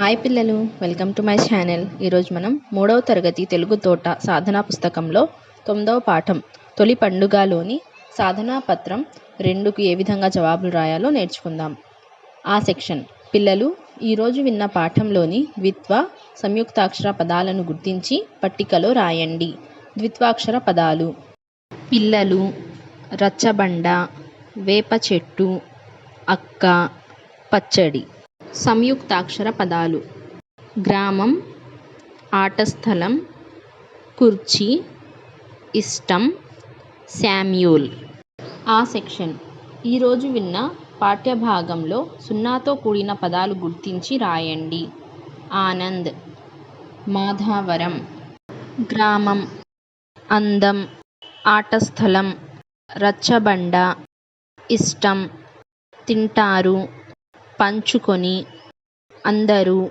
Hi పిల్లలు welcome to my channel. ఈరోజు మనం మూడవ తరగతి తెలుగు తోట సాధనా పుస్తకంలో తొమ్మిదవ పాఠం తొలి పండుగలోని సాధనా పత్రం రెండుకు ఏ విధంగా జవాబులు రాయాలో నేర్చుకుందాం. ఆ సెక్షన్. పిల్లలు ఈరోజు విన్న పాఠంలోని ద్విత్వ సంయుక్తాక్షర పదాలను గుర్తించి పట్టికలో రాయండి. ద్విత్వాక్షర పదాలు. పిల్లలు రచ్చబండ వేప చెట్టు అక్క పచ్చడి. సంయుక్తాక్షర పదాలు. గ్రామం ఆటస్థలం కుర్చీ ఇష్టం శామ్యూల్. ఆ సెక్షన్. ఈరోజు విన్న పాఠ్యభాగంలో సున్నాతో కూడిన పదాలు గుర్తించి రాయండి. ఆనంద్. మాధావరం. గ్రామం. అందం. ఆటస్థలం. రచ్చబండ. ఇష్టం. తింటారు. పంచుకొని అందరూ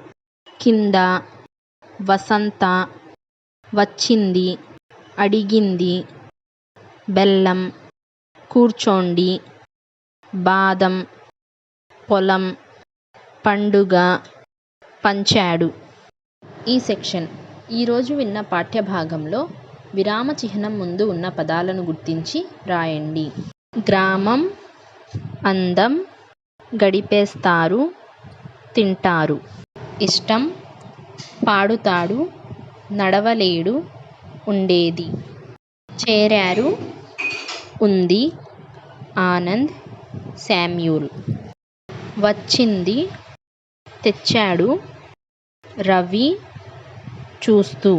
కింద వసంత వచ్చింది అడిగింది బెల్లం కూర్చోండి బాదం పొలం పండుగ పంచాడు. ఈ సెక్షన్ ఈరోజు విన్న పాఠ్యభాగంలో విరామ చిహ్నం ముందు ఉన్న పదాలను గుర్తించి రాయండి. గ్రామం అందం గడిపేస్తారు తింటారు. ఇష్టం పాడుతాడు నడవలేడు ఉండేది. చేరారు ఉంది ఆనంద్ శామ్యూల్. వచ్చింది తెచ్చాడు రవి చూస్తూ.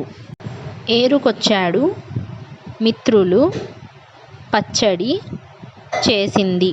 ఏరుకొచ్చాడు మిత్రులు పచ్చడి చేసింది.